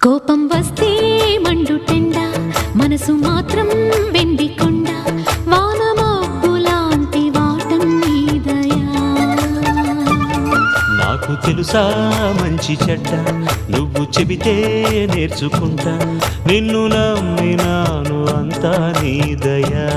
కోపం వస్తే మండు మండుటెండ మనసు మాత్రం వెండి కొండ వానమబ్బు వాటం నాకు తెలుసా మంచి చెడ్డ నువ్వు చెబితే నేర్చుకుంటా నిన్ను నమ్మినాను అంతా నీదయా